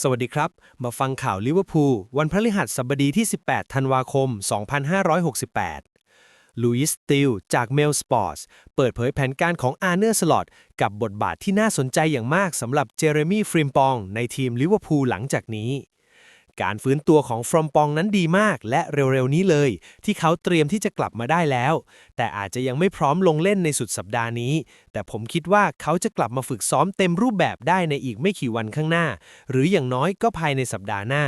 สวัสดีครับ มาฟังข่าวลิเวอร์พูลวันพฤหัสบดีที่ 18 ธันวาคม 2568 ลุยสติลจากเมลสปอร์ตเปิดเผยแผนการของอาร์เนอร์สลอตกับบทบาทที่น่าสนใจอย่างมากสำหรับเจเรมี่ฟริมปองในทีมลิเวอร์พูลหลังจากนี้ การฟื้นตัวของฟรอมปองนั้นดีมากและเร็วๆนี้เลย ที่เขาเตรียมที่จะกลับมาได้แล้ว แต่อาจจะยังไม่พร้อมลงเล่นในสุดสัปดาห์นี้ แต่ผมคิดว่าเขาจะกลับมาฝึกซ้อมเต็มรูปแบบได้ในอีกไม่กี่วันข้างหน้า หรืออย่างน้อยก็ภายในสัปดาห์หน้า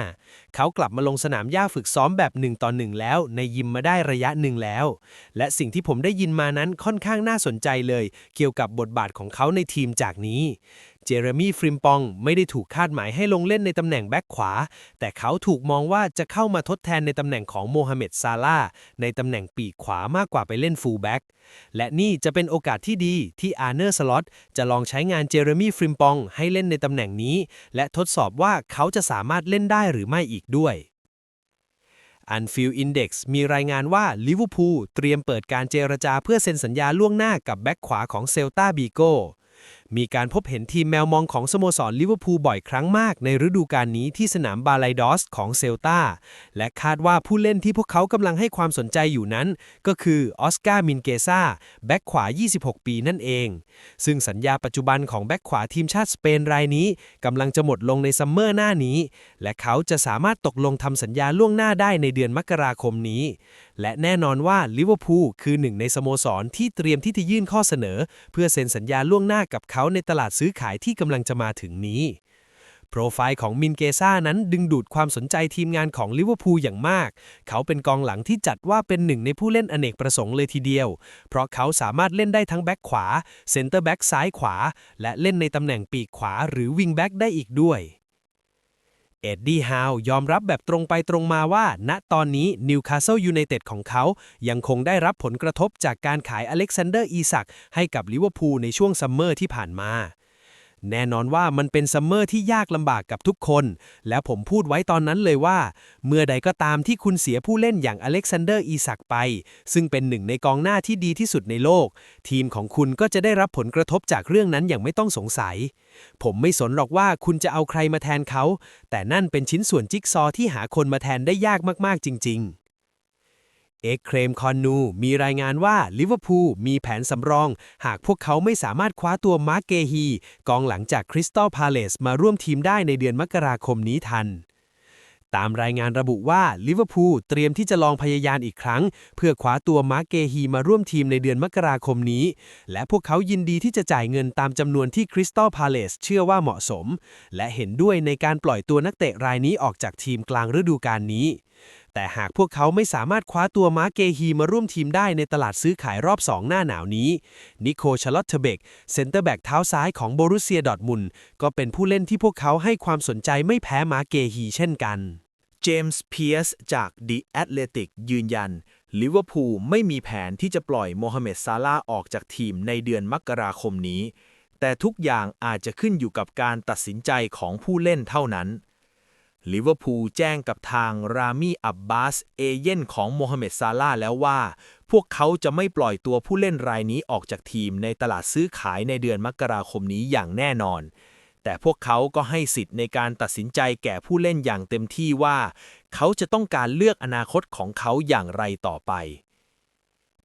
เขากลับมาลงสนามหญ้าฝึกซ้อมแบบหนึ่งต่อหนึ่งแล้ว ในยิมมาได้ระยะหนึ่งแล้ว และสิ่งที่ผมได้ยินมานั้นค่อนข้างน่าสนใจเลย เกี่ยวกับบทบาทของเขาในทีมจากนี้ เจเรมี่ฟริมปองไม่ได้ถูกคาดหมายให้ลงเล่นในตำแหน่งแบ็คขวา แต่เขาถูกมองว่าจะเข้ามาทดแทนในตำแหน่งของโมฮัมเหม็ดซาลาในตำแหน่งปีกขวามากกว่าไปเล่นฟูลแบ็กและนี่จะเป็นโอกาสที่ดีที่อาร์เนอร์สล็อตจะลองใช้งานเจเรมี่ฟริมปองให้เล่นในตำแหน่งนี้ และทดสอบว่าเขาจะสามารถเล่นได้หรือไม่อีกด้วย Anfield Index มีรายงานว่าลิเวอร์พูลเตรียมเปิดการเจรจาเพื่อเซ็นสัญญาล่วงหน้ากับแบ็กขวาของเซลตาบีโก มีการพบเห็นทีมแมวมองของสโมสรลิเวอร์พูลบ่อยครั้งมากในฤดูกาลนี้ที่สนามบาไลดอสของเซลตาและคาดว่าผู้เล่นที่พวกเขากำลังให้ความสนใจอยู่นั้น ก็คือออสการ์มินเกซาแบ็กขวา 26 ปีนั่นเอง ซึ่งสัญญาปัจจุบันของแบ็กขวาทีมชาติสเปนรายนี้กำลังจะหมดลงในซัมเมอร์หน้านี้ และเขาจะสามารถตกลงทำสัญญาล่วงหน้าได้ในเดือนมกราคมนี้ และแน่นอนว่าลิเวอร์พูลคือหนึ่งในสโมสรที่เตรียมที่จะยื่นข้อเสนอ เพื่อเซ็นสัญญาล่วงหน้ากับเขาในตลาดซื้อขายที่กำลังจะมาถึงนี้ โปรไฟล์ของมินเกซ่านั้นดึงดูดความสนใจทีมงานของลิเวอร์พูลอย่างมาก เขาเป็นกองหลังที่จัดว่าเป็นหนึ่งในผู้เล่นอเนกประสงค์เลยทีเดียว เพราะเขาสามารถเล่นได้ทั้งแบ็กขวา เซนเตอร์แบ็กซ้ายขวา และเล่นในตำแหน่งปีกขวาหรือวิงแบ็กได้อีกด้วย เอ็ดดี้ฮาวยอมรับแบบตรงไปตรงมาว่า ณตอนนี้นิวคาสเซิลยูไนเต็ดของเขา ยังคงได้รับผลกระทบจากการขายอเล็กซานเดอร์อีสักให้กับลิเวอร์พูลในช่วงซัมเมอร์ที่ผ่านมา แน่นอนว่ามันเป็นซัมเมอร์ที่ยากลำบากกับทุกคน และผมพูดไว้ตอนนั้นเลยว่า เมื่อใดก็ตามที่คุณเสียผู้เล่นอย่างอเล็กซานเดอร์อีสักไป ซึ่งเป็นหนึ่งในกองหน้าที่ดีที่สุดในโลก ทีมของคุณก็จะได้รับผลกระทบจากเรื่องนั้นอย่างไม่ต้องสงสัย ผมไม่สนหรอกว่าคุณจะเอาใครมาแทนเขา แต่นั่นเป็นชิ้นส่วนจิ๊กซอว์ที่หาคนมาแทนได้ยากมากๆจริง ๆ เอ็กเครมคอนนูมีรายงานว่าลิเวอร์พูลมีแผนสำรอง หากพวกเขาไม่สามารถคว้าตัวมาร์กเกฮี กองหลังจากคริสตัลพาเลสมาร่วมทีมได้ในเดือนมกราคมนี้ทัน ตามรายงานระบุว่าลิเวอร์พูลเตรียมที่จะลองพยายามอีกครั้ง เพื่อคว้าตัวมาร์กเกฮีมาร่วมทีมในเดือนมกราคมนี้ และพวกเขายินดีที่จะจ่ายเงินตามจำนวนที่คริสตัลพาเลสเชื่อว่าเหมาะสม และเห็นด้วยในการปล่อยตัวนักเตะรายนี้ออกจากทีมกลางฤดูกาลนี้ แต่หากพวกเขาไม่สามารถคว้าตัวมาเกฮีมาร่วมทีมได้ในตลาดซื้อขายรอบ 2 หน้าหนาวนี้ นิโคชาลอตเทเบกเซนเตอร์แบ็กเท้าซ้ายของโบรุเซียดอร์ทมุนก็เป็นผู้เล่นที่พวกเขาให้ความสนใจไม่แพ้มาเกฮีเช่นกันเจมส์เพียสจาก The Athletic ยืนยัน ลิเวอร์พูลไม่มีแผนที่จะปล่อยโมฮัมเหม็ดซาลาออกจากทีมในเดือนมกราคมนี้ แต่ทุกอย่างอาจจะขึ้นอยู่กับการตัดสินใจของผู้เล่นเท่านั้น ลิเวอร์พูลแจ้งกับทางรามีอับบาสเอเย่นของโมฮัมเหม็ดซาลาแล้วว่า พวกเขาจะไม่ปล่อยตัวผู้เล่นรายนี้ออกจากทีมในตลาดซื้อขายในเดือนมกราคมนี้อย่างแน่นอน แต่พวกเขาก็ให้สิทธิ์ในการตัดสินใจแก่ผู้เล่นอย่างเต็มที่ว่า เขาจะต้องการเลือกอนาคตของเขาอย่างไรต่อไป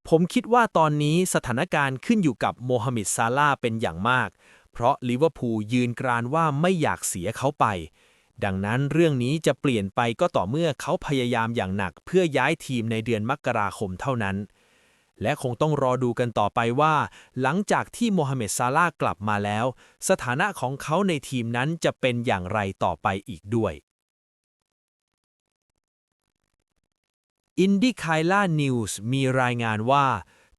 ผมคิดว่าตอนนี้สถานการณ์ขึ้นอยู่กับโมฮัมเหม็ดซาลาเป็นอย่างมาก เพราะลิเวอร์พูลยืนกรานว่าไม่อยากเสียเขาไป ดังนั้นเรื่องนี้จะเปลี่ยนไปก็ต่อเมื่อเขาพยายามอย่างหนักเพื่อย้ายทีมในเดือนมกราคมเท่านั้น และคงต้องรอดูกันต่อไปว่า หลังจากที่โมฮัมเหม็ดซาลาห์กลับมาแล้ว สถานะของเขาในทีมนั้นจะเป็นอย่างไรต่อไปอีกด้วยอินดี้ไคล่านิวส์มีรายงานว่า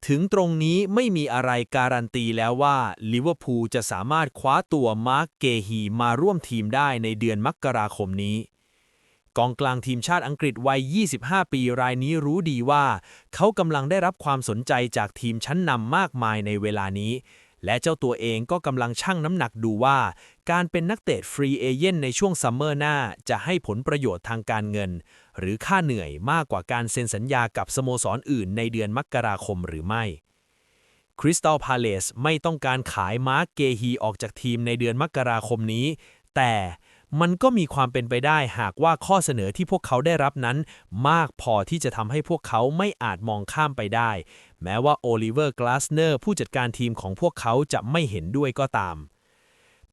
ถึงตรงนี้ไม่มีอะไรการันตีแล้วว่าลิเวอร์พูลจะสามารถคว้าตัวมาร์กเกฮีมาร่วมทีมได้ในเดือนมกราคมนี้ กองกลางทีมชาติอังกฤษวัย 25 ปีรายนี้รู้ดีว่า เขากำลังได้รับความสนใจจากทีมชั้นนำมากมายในเวลานี้ และเจ้าตัวเองก็กำลังชั่งน้ำหนักดูว่า การเป็นนักเตะฟรีเอเย่นในช่วงซัมเมอร์หน้าจะให้ผลประโยชน์ทางการเงินหรือค่าเหนื่อยมากกว่าการเซ็นสัญญากับสโมสรอื่นในเดือนมกราคมหรือไม่คริสตัลพาเลสไม่ต้องการขายมาร์กเกฮีออกจากทีมในเดือนมกราคมนี้ แต่มันก็มีความเป็นไปได้หากว่าข้อเสนอที่พวกเขาได้รับนั้น มากพอที่จะทำให้พวกเขาไม่อาจมองข้ามไปได้ แม้ว่าโอลิเวอร์กลาสเนอร์ผู้จัดการทีมของพวกเขาจะไม่เห็นด้วยก็ตาม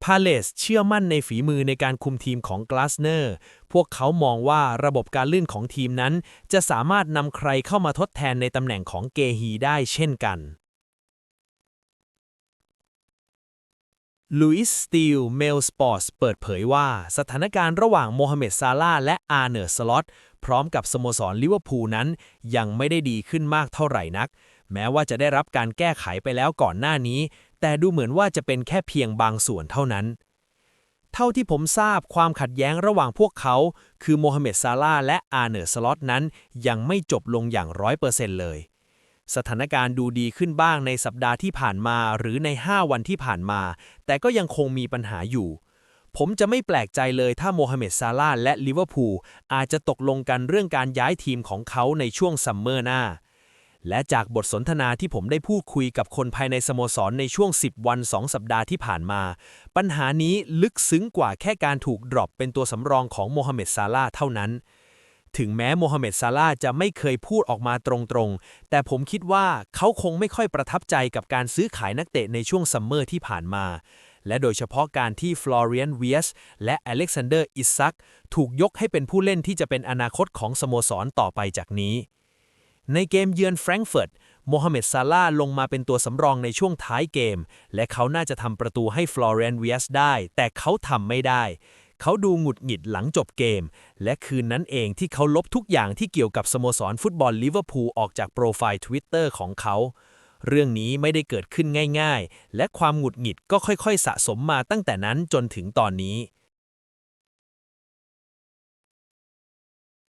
พาเลสเชื่อมั่นในฝีมือในการคุมทีมของกลาสเนอร์ พวกเขามองว่าระบบการลื่นของทีมนั้น จะสามารถนำใครเข้ามาทดแทนในตำแหน่งของเกฮีได้เช่นกันลุยส์สตีลเมลสปอร์ตเปิดเผยว่า สถานการณ์ระหว่างโมฮัมเหม็ดซาลาห์และอาร์เนอร์สล็อตพร้อมกับสโมสรลิเวอร์พูลนั้น ยังไม่ได้ดีขึ้นมากเท่าไหร่นัก แม้ว่าจะได้รับการแก้ไขไปแล้วก่อนหน้านี้ แต่ดูเหมือนว่าจะเป็นแค่เพียงบางส่วนเท่านั้น เท่าที่ผมทราบความขัดแย้งระหว่างพวกเขา คือโมฮัมเหม็ดซาลาและอาร์เนอร์สล็อตนั้นยังไม่จบลงอย่างร้อยเปอร์เซ็นต์เลย สถานการณ์ดูดีขึ้นบ้างในสัปดาห์ที่ผ่านมาหรือใน 5 วันที่ผ่านมา แต่ก็ยังคงมีปัญหาอยู่ ผมจะไม่แปลกใจเลยถ้าโมฮัมเหม็ดซาลาและลิเวอร์พูลอาจจะตกลงกันเรื่องการย้ายทีมของเขาในช่วงซัมเมอร์หน้า และจากบทสนทนาที่ผมได้พูดคุยกับคนภายในสโมสรในช่วง 10 วัน 2 สัปดาห์ที่ผ่านมา ปัญหานี้ลึกซึ้งกว่าแค่การถูกดรอปเป็นตัวสำรองของโมฮัมเหม็ดซาลาเท่านั้น ถึงแม้โมฮัมเหม็ดซาลาจะไม่เคยพูดออกมาตรงๆ แต่ผมคิดว่าเขาคงไม่ค่อยประทับใจกับการซื้อขายนักเตะในช่วงซัมเมอร์ที่ผ่านมา และโดยเฉพาะการที่ฟลอเรียนเวียสและอเล็กซานเดอร์อิซักถูกยกให้เป็นผู้เล่นที่จะเป็นอนาคตของสโมสรต่อไปจากนี้ ในเกมเยือนแฟรงก์เฟิร์ตโมฮัมเหม็ดซาลาห์ลงมาเป็นตัวสำรองในช่วงท้ายเกม และเขาน่าจะทำประตูให้ฟลอเรนเวียสได้ แต่เขาทำไม่ได้ เขาดูหงุดหงิดหลังจบเกม และคืนนั้นเองที่เขาลบทุกอย่างที่เกี่ยวกับสโมสรฟุตบอลลิเวอร์พูลออกจากโปรไฟล์ Twitter ของเขา เรื่องนี้ไม่ได้เกิดขึ้นง่าย ๆ และความหงุดหงิดก็ค่อยๆ สะสมมาตั้งแต่นั้นจนถึงตอนนี้